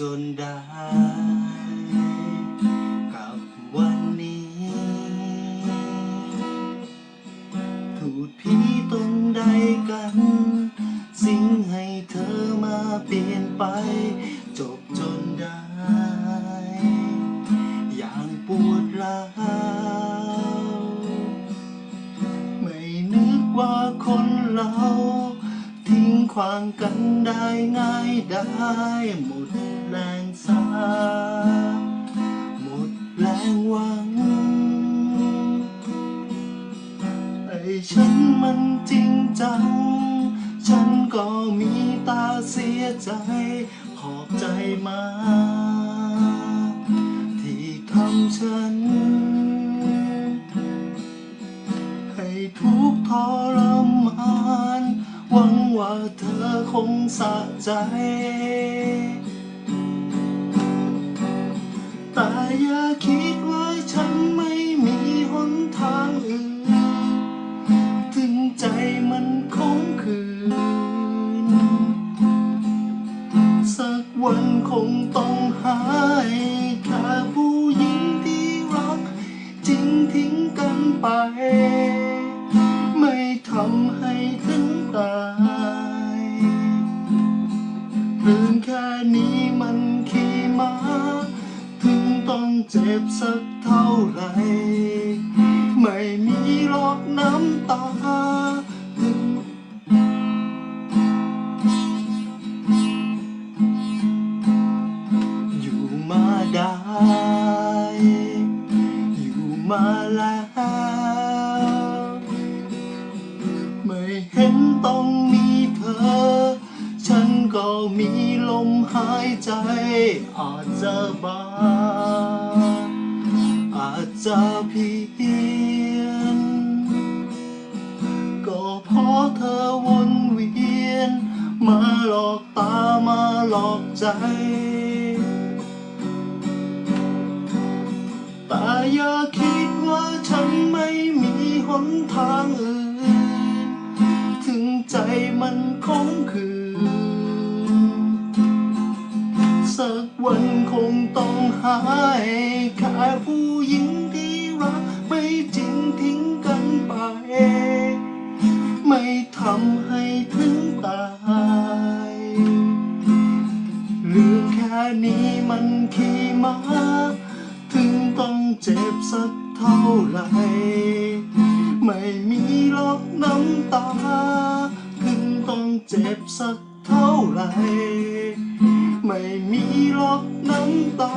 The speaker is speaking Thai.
จนได้กับวันนี้ ถูดผีตนใดกัน สิ่งให้เธอมาเปลี่ยนไป จบจนได้ อย่างปวดร้าวไม่นึกว่าคนเรา ขวางกันได้ง่ายได้หมดแรงสาหมดแรงหวังไอ้ฉันมันจริงจัง ฉันก็มีตาเสียใจ ขอบใจมา ที่ทำฉัน ให้ทุกทร ว่าเธอคงสะใจ แต่อย่าคิดว่าฉันไม่มีหนทางอื่น ถึงใจมันคงคืน สักวันคงต้องหายแค่ผู้หญิงที่รัก จริงทิ้งกันไป ถึงต้องเจ็บสักเท่าไหรไม่มีหรอกน้ำตาถึงอยู่มาได้ อยู่มาแล้ว ไม่เห็นต้องมีเธอ ก็มีลมหายใจ อาจจะบางอาจจะเพียน ก็เพราะเธอวนเวียน มาหลอกตามาหลอกใจ แต่อย่าคิดว่าฉันไม่มีหนทางอื่น ถึงใจมันคงคืน สักวันคงต้องหายแค่ผู้หญิงที่รักไม่จริงทิ้งกันไป ไม่ทำให้ถึงตายเรื่องแค่นี้มันขี้มา ถึงต้องเจ็บสักเท่าไหรไม่มีหรอกน้ำตา ถึงต้องเจ็บสักเท่าไหร ไม่มีหรอกน้ำตา